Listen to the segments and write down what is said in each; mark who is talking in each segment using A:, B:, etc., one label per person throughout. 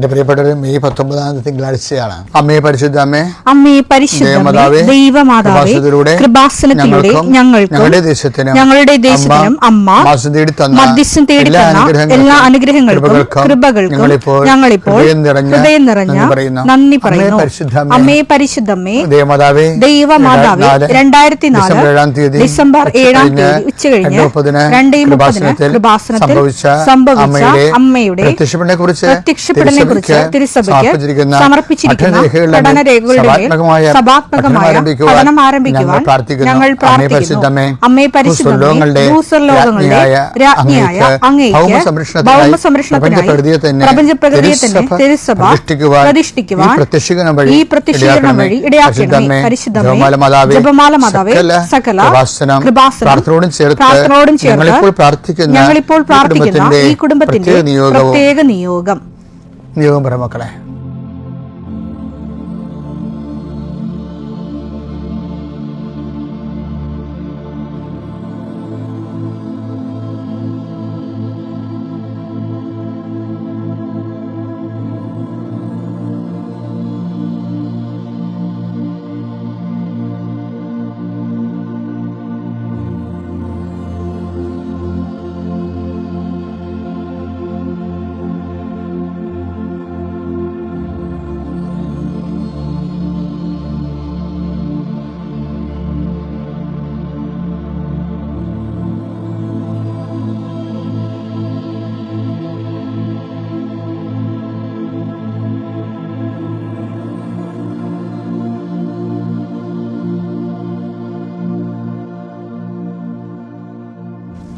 A: എന്റെ പ്രിയപ്പെട്ടവരും മെയ് പത്തൊമ്പതാം തിങ്കളാഴ്ചയാണ് അമ്മയെ പരിശുദ്ധ അമ്മേ
B: അമ്മേ പരിശുദ്ധ
A: ദേവമാതാവേ, കൃപാസനത്തിലൂടെ ഞങ്ങൾക്കും ഞങ്ങളുടെ ദേശത്തിനും
B: ഞങ്ങളുടെ ദേശത്തിനും അമ്മ മധ്യസ്ഥം തേടി
A: എല്ലാ
B: തന്ന
A: അനുഗ്രഹങ്ങൾക്കും,
B: എല്ലാ അനുഗ്രഹങ്ങൾക്കും
A: കൃപകൾക്കും ഞങ്ങളിപ്പോൾ ഹൃദയം നിറഞ്ഞ നന്ദി പറയുന്നു. അമ്മേ പരിശുദ്ധ അമ്മേ,
B: അമ്മേ പരിശുദ്ധമ്മേ
A: ദേവമാതാവേ
B: ദൈവമാതാവേ രണ്ടായിരത്തി നാല്
A: ഡിസംബർ ഏഴാം തീയതി
B: ഡിസംബർ ഏഴാം തീയതി ഉച്ച കഴിഞ്ഞ്
A: രണ്ടേ മുപ്പതിന് കൃപാസനത്തിൽ സംഭവിച്ച അമ്മയുടെ പ്രത്യക്ഷപ്പെടനെ കുറിച്ച്
B: പ്രത്യക്ഷപ്പെടലിനെ കുറിച്ച് തിരുസഭയ്ക്ക് സമർപ്പിച്ചിരിക്കുന്ന
A: സഭാത്മകമായ പഠനം
B: പഠനം ആരംഭിക്കുവാൻ
A: ഞങ്ങൾ പ്രാർത്ഥിക്കുന്നു. അമ്മേ പരിശുദ്ധമേ, രാജ്ഞിയായ അങ്ങേക്ക് തന്നെ തിരുസഭ പ്രതിഷ്ഠിക്കുവാൻ ഈ പ്രത്യക്ഷീകരണം വഴി
B: ഇടയാക്കണമേ. പരിശുദ്ധമേ
A: ജപമാല മാതാവേ സകല ചേർത്ത് ഞങ്ങളിപ്പോൾ പ്രാർത്ഥിക്കുന്ന
B: ഞങ്ങളിപ്പോൾ
A: ഈ കുടുംബത്തിന്റെ പ്രത്യേക
B: നിയോഗം.
A: നിയോഗം പറ മക്കളെ.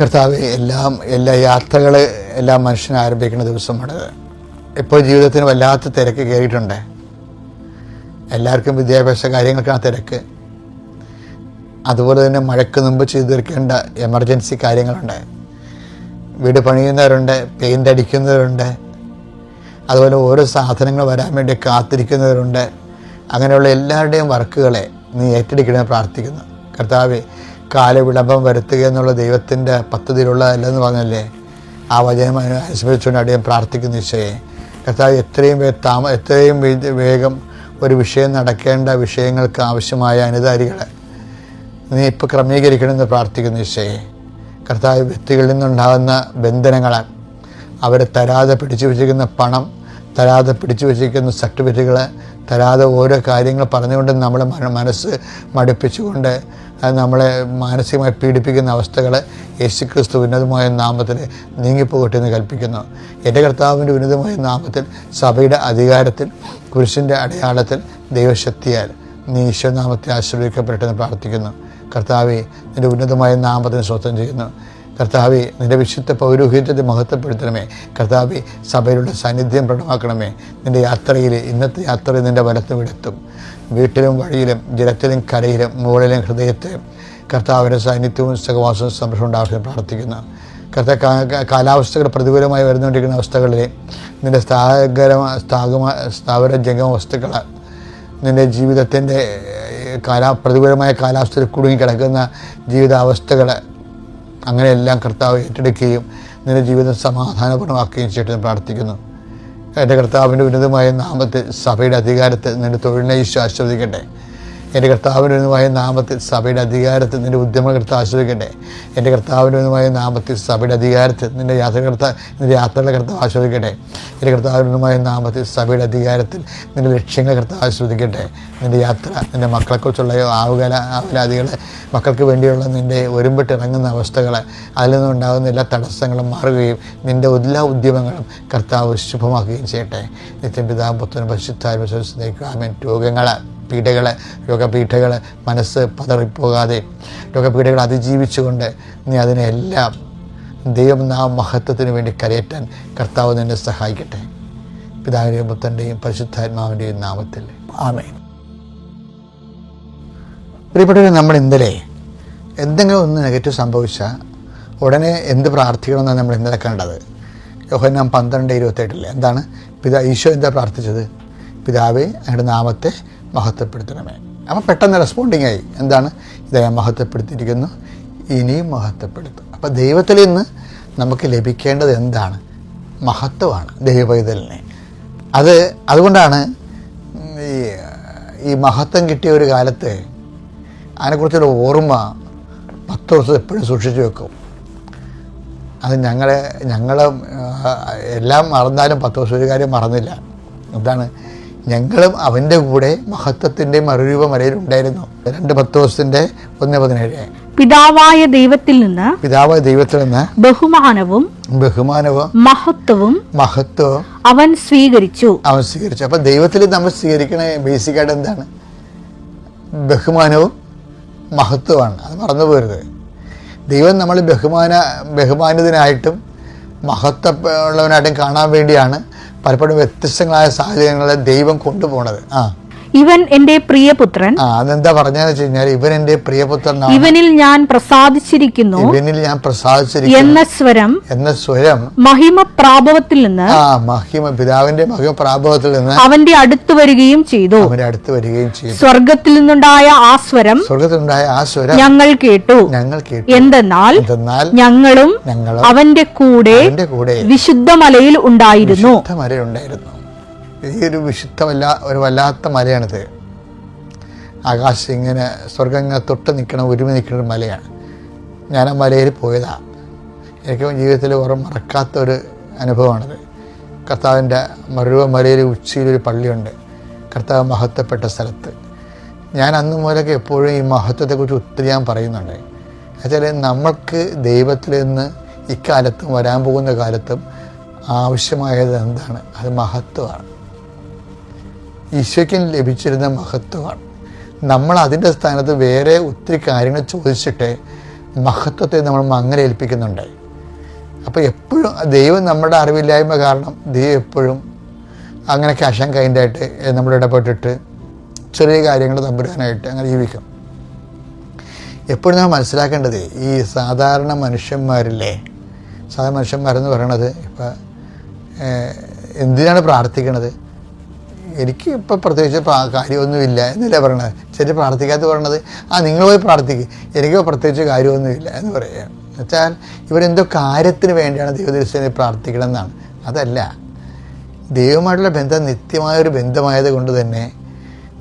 A: കർത്താവ് എല്ലാം എല്ലാ യാത്രകൾ എല്ലാ മനുഷ്യൻ ആരംഭിക്കുന്ന ദിവസമാണ്. ഇപ്പോൾ ജീവിതത്തിന് വല്ലാത്ത തിരക്ക് കയറിയിട്ടുണ്ട്. എല്ലാവർക്കും വിദ്യാഭ്യാസ കാര്യങ്ങൾക്കാണ് തിരക്ക്. അതുപോലെ തന്നെ മഴയ്ക്ക് മുമ്പ് ചെയ്തു തീർക്കേണ്ട എമർജൻസി കാര്യങ്ങളുണ്ട്. വീട് പണിയുന്നവരുണ്ട് പെയിന്റ് അടിക്കുന്നവരുണ്ട്. അതുപോലെ ഓരോ സാധനങ്ങൾ വരാൻ വേണ്ടി കാത്തിരിക്കുന്നവരുണ്ട്. അങ്ങനെയുള്ള എല്ലാവരുടെയും വർക്കുകളെ നീ ഏറ്റെടുക്കണമെന്ന് പ്രാർത്ഥിക്കുന്നു. കർത്താവ് കാലവിളംബം വരുത്തുക എന്നുള്ള ദൈവത്തിന്റെ പദ്ധതിയിലുള്ളതല്ലെന്ന് പറഞ്ഞല്ലേ? ആ വചനം അനു- അനുസ്മരിച്ചുകൊണ്ട് അടിയൻ പ്രാർത്ഥിക്കുന്ന ഈശോയെ. കർത്താവ് എത്രയും താമ എത്രയും വേഗം ഒരു വിഷയം നടക്കേണ്ട വിഷയങ്ങൾക്ക് ആവശ്യമായ അനുധാരികളെ നീ ഇപ്പോൾ ക്രമീകരിക്കണമെന്ന് പ്രാർത്ഥിക്കുന്നു ഈശോയെ. കർത്താവ് വ്യക്തികളിൽ നിന്നുണ്ടാകുന്ന ബന്ധനങ്ങളെ അവരെ തരാതെ പിടിച്ചു വച്ചിരിക്കുന്ന പണം തരാതെ പിടിച്ചു വച്ചിരിക്കുന്ന സർട്ടിഫിക്കറ്റുകൾ തരാതെ ഓരോ കാര്യങ്ങൾ പറഞ്ഞുകൊണ്ട് നമ്മളെ മന- മനസ്സ് മടുപ്പിച്ചുകൊണ്ട് അത് നമ്മളെ മാനസികമായി പീഡിപ്പിക്കുന്ന അവസ്ഥകൾ യേശുക്രിസ്തു ഉന്നതമായ നാമത്തിൽ നീങ്ങിപ്പോകട്ടെ എന്ന് കൽപ്പിക്കുന്നു. എന്റെ കർത്താവിന്റെ ഉന്നതമായ നാമത്തിൽ സഭയുടെ അധികാരത്തിൽ കുരിശിന്റെ അടയാളത്തിൽ ദൈവശക്തിയാൽ നീ ഈശ്വരനാമത്തെ ആശ്രയിക്കപ്പെട്ടെന്ന് പ്രാർത്ഥിക്കുന്നു. കർത്താവെ നിന്റെ ഉന്നതമായ നാമത്തിന് സ്വത്തം ചെയ്യുന്നു. കർത്താവെ നിന്റെ വിശുദ്ധ പൗരോഹിത്യത്തെ മഹത്വപ്പെടുത്തണമേ. കർത്താവെ സഭയിലുള്ള സാന്നിധ്യം പ്രകടമാക്കണമേ. നിന്റെ യാത്രയിൽ ഇന്നത്തെ യാത്രയിൽ നിന്റെ വലത്തും ഇടത്തും. വീട്ടിലും വഴിയിലും ജലത്തിലും കരയിലും മുകളിലും ഹൃദയത്തെ കർത്താവിന്റെ സാന്നിധ്യവും സഹവാസവും സംരക്ഷണം ഉണ്ടാവട്ടെ പ്രാർത്ഥിക്കുന്നു. കർത്ത കാലാവസ്ഥകൾ പ്രതികൂലമായി വരുന്നുകൊണ്ടിരിക്കുന്ന അവസ്ഥകളിൽ നിന്റെ സ്ഥാകര സ്ഥാഗമ സ്ഥാപന ജംഗമ വസ്തുക്കൾ നിന്റെ ജീവിതത്തിന്റെ കാലാ പ്രതികൂലമായ കാലാവസ്ഥയിൽ കുടുങ്ങി കിടക്കുന്ന ജീവിതാവസ്ഥകൾ അങ്ങനെയെല്ലാം കർത്താവ് ഏറ്റെടുക്കുകയും നിന്റെ ജീവിതം സമാധാനപൂർണമാക്കുകയും ചെയ്യട്ടെ പ്രാർത്ഥിക്കുന്നു. എന്റെ കർത്താവിന്റെ ഉന്നതമായ നാമത്തിൽ സഭയുടെ അധികാരത്തിൽ നിന്റെ തൊഴിലിനെ ഈശോ എന്റെ കർത്താവിനുമായ നാമത്തിൽ സഭയുടെ അധികാരത്തിൽ നിന്റെ ഉദ്യമകർത്ത ആശ്രയിക്കട്ടെ. എന്റെ കർത്താവിനുമായ നാമത്തിൽ സഭയുടെ അധികാരത്തിൽ നിന്റെ യാത്രകർത്ത നിന്റെ യാത്രകളുടെ കർത്താവ് ആശ്രയിക്കട്ടെ. എന്റെ കർത്താവിനുമായ നാമത്തിൽ സഭയുടെ അധികാരത്തിൽ നിന്റെ ലക്ഷ്യങ്ങൾ കർത്താവ് ആശ്രയിക്കട്ടെ. നിന്റെ യാത്ര നിന്റെ മക്കളെക്കുറിച്ചുള്ള ആവുകല ആവലാദികൾ മക്കൾക്ക് വേണ്ടിയുള്ള നിന്റെ ഒരുമ്പിട്ടിറങ്ങുന്ന അവസ്ഥകൾ അതിൽ നിന്നുണ്ടാകുന്ന എല്ലാ തടസ്സങ്ങളും മാറുകയും നിന്റെ എല്ലാ ഉദ്യമങ്ങളും കർത്താവ് ശുഭമാക്കുകയും ചെയ്യട്ടെ. നിത്യം പിതാവ് പുത്രൻ പരിശുദ്ധാത്മ രോഗങ്ങൾ പീഡകൾ രോഗപീഠകൾ മനസ്സ് പതറിപ്പോകാതെ രോഗപീഠകൾ അതിജീവിച്ചുകൊണ്ട് നീ അതിനെല്ലാം ദൈവം നാം മഹത്വത്തിന് വേണ്ടി കരയറ്റാൻ കർത്താവ് നിന്നെ സഹായിക്കട്ടെ. പിതാവിന്റെയും പുത്തന്റെയും പരിശുദ്ധാത്മാവിന്റെയും നാമത്തിൽ. ആമേ പ്രിയപ്പെട്ടവർ നമ്മൾ ഇന്നലെ എന്തെങ്കിലും ഒന്ന് നെഗറ്റീവ് സംഭവിച്ചാൽ ഉടനെ എന്ത് പ്രാർത്ഥിക്കണമെന്നാണ് നമ്മൾ ഇന്നലെ കണ്ടത്. യോഹന്നാം പന്ത്രണ്ട് ഇരുപത്തെട്ടിൽ എന്താണ്? പിതാ ഈശോ എന്താ പ്രാർത്ഥിച്ചത്? പിതാവേ അങ്ങയുടെ നാമത്തെ മഹത്വപ്പെടുത്തണമേ. അപ്പോൾ പെട്ടെന്ന് റെസ്പോണ്ടിങ് ആയി. എന്താണ്? ഞാൻ മഹത്വപ്പെടുത്തിയിരിക്കുന്നു. ഇനിയും മഹത്വപ്പെടുത്തും. അപ്പോൾ ദൈവത്തിൽ നിന്ന് നമുക്ക് ലഭിക്കേണ്ടത് എന്താണ്? മഹത്വമാണ്. ദൈവപൈതലിനെ. അത് അതുകൊണ്ടാണ് ഈ ഈ മഹത്വം കിട്ടിയ ഒരു കാലത്ത് അതിനെക്കുറിച്ചൊരു ഓർമ്മ പത്ത് ദിവസം എപ്പോഴും സൂക്ഷിച്ചു വെക്കും. അത് ഞങ്ങളെ ഞങ്ങളെ എല്ലാം മറന്നാലും പത്ത് ദിവസം ഒരു കാര്യം മറന്നില്ല. എന്താണ്? ഞങ്ങളും അവന്റെ കൂടെ മഹത്വത്തിന്റെ മറുരൂപം വരയിലുണ്ടായിരുന്നു രണ്ട് പത്ത് ദിവസത്തിന്റെ ഒന്ന് പതിനേഴ്.
B: പിതാവായ ദൈവത്തിൽ നിന്ന്
A: പിതാവായ ദൈവത്തിൽ നിന്ന്
B: ബഹുമാനവും
A: ബഹുമാനവും
B: മഹത്വവും
A: മഹത്വവും
B: അവൻ സ്വീകരിച്ചു.
A: അവൻ സ്വീകരിച്ചു. അപ്പം ദൈവത്തിൽ നമ്മൾ സ്വീകരിക്കണ ബേസിക് ആയിട്ട് എന്താണ്? ബഹുമാനവും മഹത്വമാണ് അത് മറന്നു പോരുത്. ദൈവം നമ്മൾ ബഹുമാന ബഹുമാനിതനായിട്ടും മഹത്വമുള്ളവനായിട്ടും കാണാൻ വേണ്ടിയാണ് പലപ്പോഴും വ്യത്യസ്തങ്ങളായ സാഹചര്യങ്ങളെ ദൈവം കൊണ്ടുപോണത്. ആ.
B: ഇവൻ എന്റെ പ്രിയപുത്രൻ.
A: അതെന്താ പറഞ്ഞാന്ന് വെച്ച് കഴിഞ്ഞാൽ ഇവൻ എന്റെ പ്രിയപുത്രൻ
B: ഇവനിൽ ഞാൻ പ്രസാദിച്ചിരിക്കുന്നു.
A: ഇവനിൽ ഞാൻ പ്രസാദിച്ചിരിക്കുന്നു.
B: എന്ന സ്വരം
A: എന്ന സ്വരം.
B: മഹിമ പ്രാഭവത്തിൽ നിന്ന്
A: ആ മഹിമ പിതാവിന്റെ മഹിമ പ്രാഭവത്തിൽ നിന്ന്
B: അവന്റെ അടുത്ത് വരികയും ചെയ്തു.
A: അവന്റെ അടുത്ത് വരികയും ചെയ്തു.
B: സ്വർഗത്തിൽ നിന്നുണ്ടായ ആ സ്വരം
A: സ്വർഗത്തിൽ നിന്നുണ്ടായ ആ സ്വരം
B: ഞങ്ങൾ കേട്ടു.
A: ഞങ്ങൾ കേട്ടു.
B: എന്തെന്നാൽ
A: എന്തെന്നാൽ
B: ഞങ്ങളും
A: ഞങ്ങളും
B: അവന്റെ കൂടെ
A: അവന്റെ കൂടെ
B: വിശുദ്ധ മലയിൽ ഉണ്ടായിരുന്നു.
A: വിശുദ്ധ മലയുണ്ടായിരുന്നു ഈ ഒരു ഒരു വല്ലാത്ത മലയാണിത്. ആകാശം ഇങ്ങനെ സ്വർഗം ഇങ്ങനെ തൊട്ട് നിൽക്കണ ഒരുമി നിൽക്കുന്ന ഒരു മലയാണ്. ഞാൻ ആ മലയിൽ പോയതാ. എനിക്ക് ജീവിതത്തിൽ ഓർമ്മ മറക്കാത്ത ഒരു അനുഭവമാണത്. കർത്താവിന്റെ മറുവ മലയിൽ ഉച്ചയിലൊരു പള്ളിയുണ്ട്. കർത്താവ് മഹത്വപ്പെട്ട സ്ഥലത്ത്. ഞാൻ അന്ന് മുതലൊക്കെ എപ്പോഴും ഈ മഹത്വത്തെക്കുറിച്ച് ഒത്തിരി ഞാൻ പറയുന്നുണ്ട്. എന്നുവെച്ചാൽ നമ്മൾക്ക് ദൈവത്തിൽ നിന്ന് ഇക്കാലത്തും വരാൻ പോകുന്ന കാലത്തും ആവശ്യമായത് എന്താണ്? അത് മഹത്വമാണ്. ഈശോയ്ക്കും ലഭിച്ചിരുന്ന മഹത്വമാണ്. നമ്മൾ അതിന്റെ സ്ഥാനത്ത് വേറെ ഒത്തിരി കാര്യങ്ങൾ ചോദിച്ചിട്ട് മഹത്വത്തെ നമ്മൾ മങ്ങനെ ഏൽപ്പിക്കുന്നുണ്ട് അപ്പോൾ എപ്പോഴും ദൈവം നമ്മുടെ അറിവില്ലായ്മ കാരണം ദൈവം എപ്പോഴും അങ്ങനെ ക്യാഷ് ആൻഡ് കൈൻഡായിട്ട് നമ്മൾ ഇടപെട്ടിട്ട് ചെറിയ കാര്യങ്ങൾ തമ്പുരാനായിട്ട് അങ്ങനെ ജീവിക്കും. എപ്പോഴും നമ്മൾ മനസ്സിലാക്കേണ്ടത് ഈ സാധാരണ മനുഷ്യന്മാരില്ലേ സാധാരണ മനുഷ്യന്മാരെന്ന് പറയണത് ഇപ്പം എന്തിനാണ് പ്രാർത്ഥിക്കണത്? എനിക്ക് ഇപ്പം പ്രത്യേകിച്ച് പ്രാ- കാര്യമൊന്നുമില്ല എന്നല്ലേ പറയണത്. ചേച്ചി പ്രാർത്ഥിക്കാത്ത പറയണത് ആ നിങ്ങൾ പോയി പ്രാർത്ഥിക്കുക എനിക്ക് പ്രത്യേകിച്ച് കാര്യമൊന്നുമില്ല എന്ന് പറയുക എന്നുവെച്ചാൽ ഇവരെന്തോ കാര്യത്തിന് വേണ്ടിയാണ് ദൈവദൃശ്യനെ പ്രാർത്ഥിക്കണമെന്നാണ്. അതല്ല ദൈവമായിട്ടുള്ള ബന്ധം നിത്യമായൊരു ബന്ധമായത് കൊണ്ട് തന്നെ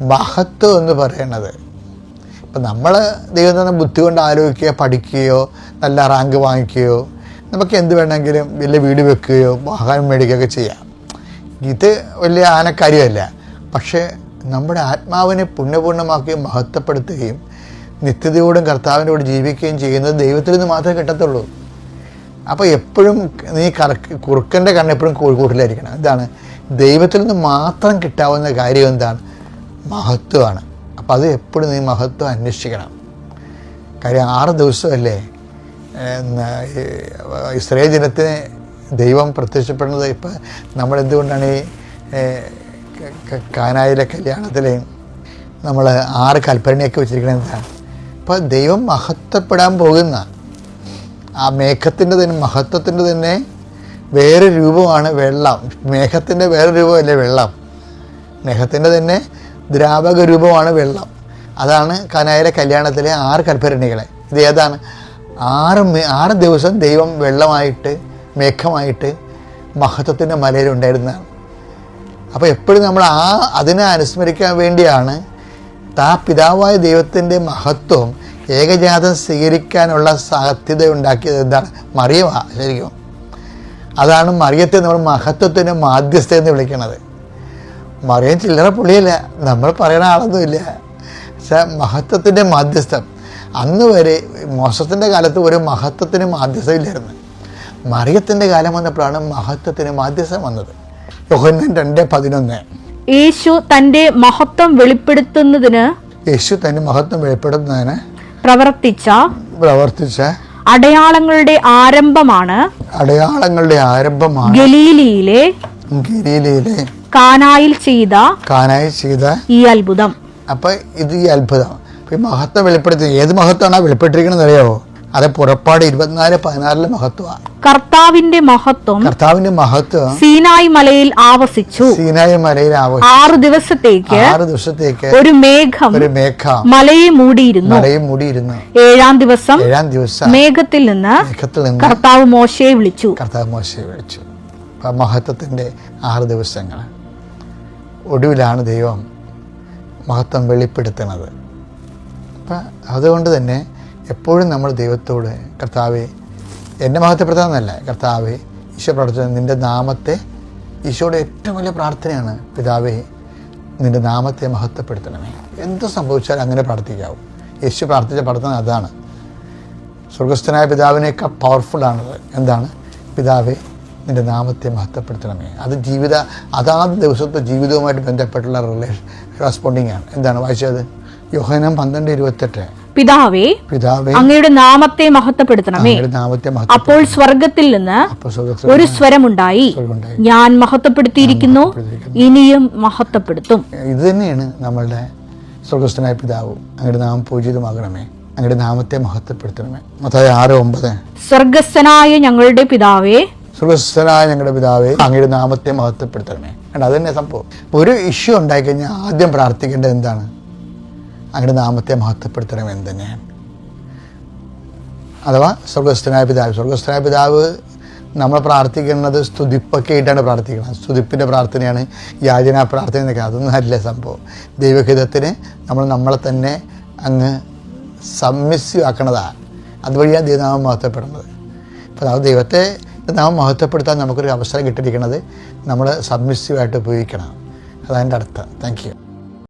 A: മഹത്വം എന്ന് പറയണത്. ഇപ്പം നമ്മൾ ദൈവം തന്നെ ബുദ്ധി കൊണ്ട് ആലോചിക്കുകയോ പഠിക്കുകയോ നല്ല റാങ്ക് വാങ്ങിക്കുകയോ നമുക്ക് എന്ത് വേണമെങ്കിലും വലിയ വീട് വെക്കുകയോ വാഹനം മേടിക്കുകയൊക്കെ ചെയ്യാം. ഇത് വലിയ ആനക്കാര്യമല്ല. പക്ഷേ നമ്മുടെ ആത്മാവിനെ പുണ്യപൂർണമാക്കുകയും മഹത്വപ്പെടുത്തുകയും നിത്യതയോടും കർത്താവിനോട് ജീവിക്കുകയും ചെയ്യുന്നത് ദൈവത്തിൽ നിന്ന് മാത്രമേ കിട്ടത്തുള്ളൂ. അപ്പോൾ എപ്പോഴും നീ കറക്ക് കുറുക്കന്റെ കണ്ണ് എപ്പോഴും കൂട്ടിലായിരിക്കണം. എന്താണ് ദൈവത്തിൽ നിന്ന് മാത്രം കിട്ടാവുന്ന കാര്യം എന്താണ്? മഹത്വമാണ്. അപ്പോൾ അത് എപ്പോഴും നീ മഹത്വം അന്വേഷിക്കണം. കാര്യം ആറ് ദിവസമല്ലേ? ഇസ്രേ ജനത്തിന് ദൈവം പ്രത്യക്ഷപ്പെടുന്നത് ഇപ്പം നമ്മളെന്തുകൊണ്ടാണ് ഈ കാനായിലെ കല്യാണത്തിൽ നമ്മൾ ആറ് കൽപ്പനയൊക്കെ വെച്ചിരിക്കുന്നത് എന്താണ് ഇപ്പം ദൈവം മഹത്വപ്പെടാൻ പോകുന്ന ആ മേഘത്തിന്റെ തന്നെ മഹത്വത്തിന്റെ തന്നെ വേറെ രൂപമാണ് വെള്ളം. മേഘത്തിന്റെ വേറെ രൂപമല്ലേ വെള്ളം? മേഘത്തിന്റെ തന്നെ ദ്രാവക രൂപമാണ് വെള്ളം. അതാണ് കനായിലെ കല്യാണത്തിലെ ആറ് കൽപ്പരണികളെ. ഇത് ഏതാണ്? ആറ് ആറ് ദിവസം ദൈവം വെള്ളമായിട്ട് മേഘമായിട്ട് മഹത്വത്തിന്റെ മലയിലുണ്ടായിരുന്നതാണ് അപ്പോൾ എപ്പോഴും നമ്മൾ ആ അതിനെ അനുസ്മരിക്കാൻ വേണ്ടിയാണ് താ പിതാവായ ദൈവത്തിന്റെ മഹത്വം ഏകജാതം സ്വീകരിക്കാനുള്ള സാധ്യത ഉണ്ടാക്കിയത് എന്താണ്? മറിയമാ ശരിക്കും. അതാണ് മറിയത്തെ നമ്മൾ മഹത്വത്തിന്റെ മാധ്യസ്ഥ എന്ന് വിളിക്കുന്നത്. മറിയം ചില്ലറ പുള്ളിയല്ല നമ്മൾ പറയുന്ന ആളൊന്നുമില്ല. പക്ഷേ മഹത്വത്തിന്റെ മാധ്യസ്ഥം. അന്ന് വരെ മോശത്തിന്റെ കാലത്ത് ഒരു മഹത്വത്തിന് മാധ്യസ്ഥ ഇല്ലായിരുന്നു. മറിയത്തിന്റെ കാലം വന്നപ്പോഴാണ് മഹത്വത്തിന് മാധ്യസ്ഥം വന്നത്. യോഹന്നാൻ രണ്ട് പതിനൊന്ന്.
C: യേശു തന്റെ മഹത്വം വെളിപ്പെടുത്തുന്നതിന്
A: യേശു തന്റെ മഹത്വം വെളിപ്പെടുത്തുന്നതിന്
C: പ്രവർത്തിച്ച
A: പ്രവർത്തിച്ച
C: അടയാളങ്ങളുടെ ആരംഭമാണ്
A: അടയാളങ്ങളുടെ ആരംഭമാണ്
C: ഗലീലിയിലെ
A: ഗലീലിയിലെ
C: കാനായിൽ ചെയ്ത
A: കാനായിൽ ചെയ്ത
C: ഈ അത്ഭുതം.
A: അപ്പൊ ഇത് ഈ അത്ഭുതം. മഹത്വം വെളിപ്പെടുത്തി ഏത് മഹത്വമാണ് വെളിപ്പെട്ടിരിക്കുന്നത് അറിയാവോ? അത് പുറപ്പാട് ഇരുപത്തിനാല് പതിനാറിലെ മഹത്വമാണ്
C: കർത്താവിന്റെ മഹത്വം
A: കർത്താവിന്റെ മഹത്വം
C: സീനായി മലയിൽ ആവസിച്ചു.
A: സീനായി മലയിൽ ആവസിച്ചു.
C: ആറ് ദിവസത്തേക്ക്
A: ആറ് ദിവസത്തേക്ക്
C: ഒരു മേഘം
A: ഒരു മേഘം
C: മലയെ മൂടിയിരുന്നു.
A: മലയെ മൂടിയിരുന്നു.
C: ഏഴാം ദിവസം
A: ഏഴാം ദിവസം
C: മേഘത്തിൽ നിന്ന്
A: മേഘത്തിൽ നിന്ന്
C: കർത്താവ് മോശയെ വിളിച്ചു.
A: കർത്താവ് മോശയെ വിളിച്ചു. മഹത്വത്തിന്റെ ആറ് ദിവസങ്ങൾ. ഒടുവിലാണ് ദൈവം മഹത്വം വെളിപ്പെടുത്തുന്നത്. അപ്പം അതുകൊണ്ട് തന്നെ എപ്പോഴും നമ്മൾ ദൈവത്തോട് കർത്താവെ എന്നെ പ്രധാനമല്ല കർത്താവെ ഈശോ പ്രാർത്ഥന നിന്റെ നാമത്തെ ഈശോയുടെ ഏറ്റവും വലിയ പ്രാർത്ഥനയാണ്. പിതാവേ നിന്റെ നാമത്തെ മഹത്വപ്പെടുത്തണമേ. എന്ത് സംഭവിച്ചാലും അങ്ങനെ പ്രാർത്ഥിക്കാവും. യേശു പ്രാർത്ഥിച്ച പ്രാർത്ഥന അതാണ്. സ്വർഗസ്ഥനായ പിതാവിനേക്കാൾ പവർഫുള്ളാണത് എന്താണ്? പിതാവേ നിന്റെ നാമത്തെ മഹത്വപ്പെടുത്തണമേ. അത് ജീവിത അതാത് ദിവസത്തെ ജീവിതവുമായിട്ട് ബന്ധപ്പെട്ടുള്ള റിലേഷൻ റെസ്പോണ്ടിങ് ആണ്. എന്താണ് വായിച്ചത്? യോഹനം പന്ത്രണ്ട് ഇരുപത്തെട്ട്.
C: പിതാവേ
A: പിതാവേ
C: അങ്ങയുടെ നാമത്തെ മഹത്വപ്പെടുത്തണമേ.
A: നാമത്തെ
C: അപ്പോൾ സ്വർഗത്തിൽ നിന്ന് ഒരു സ്വരമുണ്ടായി. ഞാൻ മഹത്വപ്പെടുത്തിയിരിക്കുന്നു ഇനിയും മഹത്വപ്പെടുത്തും.
A: ഇത് തന്നെയാണ് നമ്മളുടെ സ്വർഗസ്ഥനായ പിതാവ് അങ്ങയുടെ നാമം പൂജിതമാകണമേ. അങ്ങയുടെ നാമത്തെ മഹത്വപ്പെടുത്തണമേ. മത്തായി ആറ് ഒമ്പത്.
C: സ്വർഗസ്ഥനായ ഞങ്ങളുടെ പിതാവേ
A: സ്വർഗസ്ഥനായ ഞങ്ങളുടെ പിതാവേ അങ്ങയുടെ നാമത്തെ മഹത്വപ്പെടുത്തണമേ. അത് തന്നെ സംഭവം. ഒരു ഇഷ്യൂ ഉണ്ടായിക്കഴിഞ്ഞാൽ ആദ്യം പ്രാർത്ഥിക്കേണ്ടത് എന്താണ്? അങ്ങയുടെ നാമത്തെ മഹത്വപ്പെടുത്തണമെന്ന് തന്നെയാണ്. അഥവാ സ്വർഗസ്ഥനായ പിതാവ് സ്വർഗസ്ഥനായ പിതാവ് നമ്മൾ പ്രാർത്ഥിക്കുന്നത് സ്തുതിപ്പൊക്കെ ആയിട്ടാണ് പ്രാർത്ഥിക്കുന്നത്. സ്തുതിപ്പിന്റെ പ്രാർത്ഥനയാണ് യാചനാ പ്രാർത്ഥന എന്നൊക്കെ അതൊന്നും അല്ല സംഭവം. ദൈവഹിതത്തിന് നമ്മൾ നമ്മളെ തന്നെ അങ്ങ് സമ്മിസ്യമാക്കണതാണ് അതുവഴിയാണ് ദൈവനാമം മഹത്വപ്പെടുന്നത്. അപ്പോൾ അത് ദൈവത്തെ നാമം മഹത്വപ്പെടുത്താൻ നമുക്കൊരു അവസരം കിട്ടിയിരിക്കുന്നത് നമ്മൾ സബ്മിസ്സീവായിട്ട് ഉപയോഗിക്കണം. അതാണ് എന്റെ അർത്ഥം. Thank you.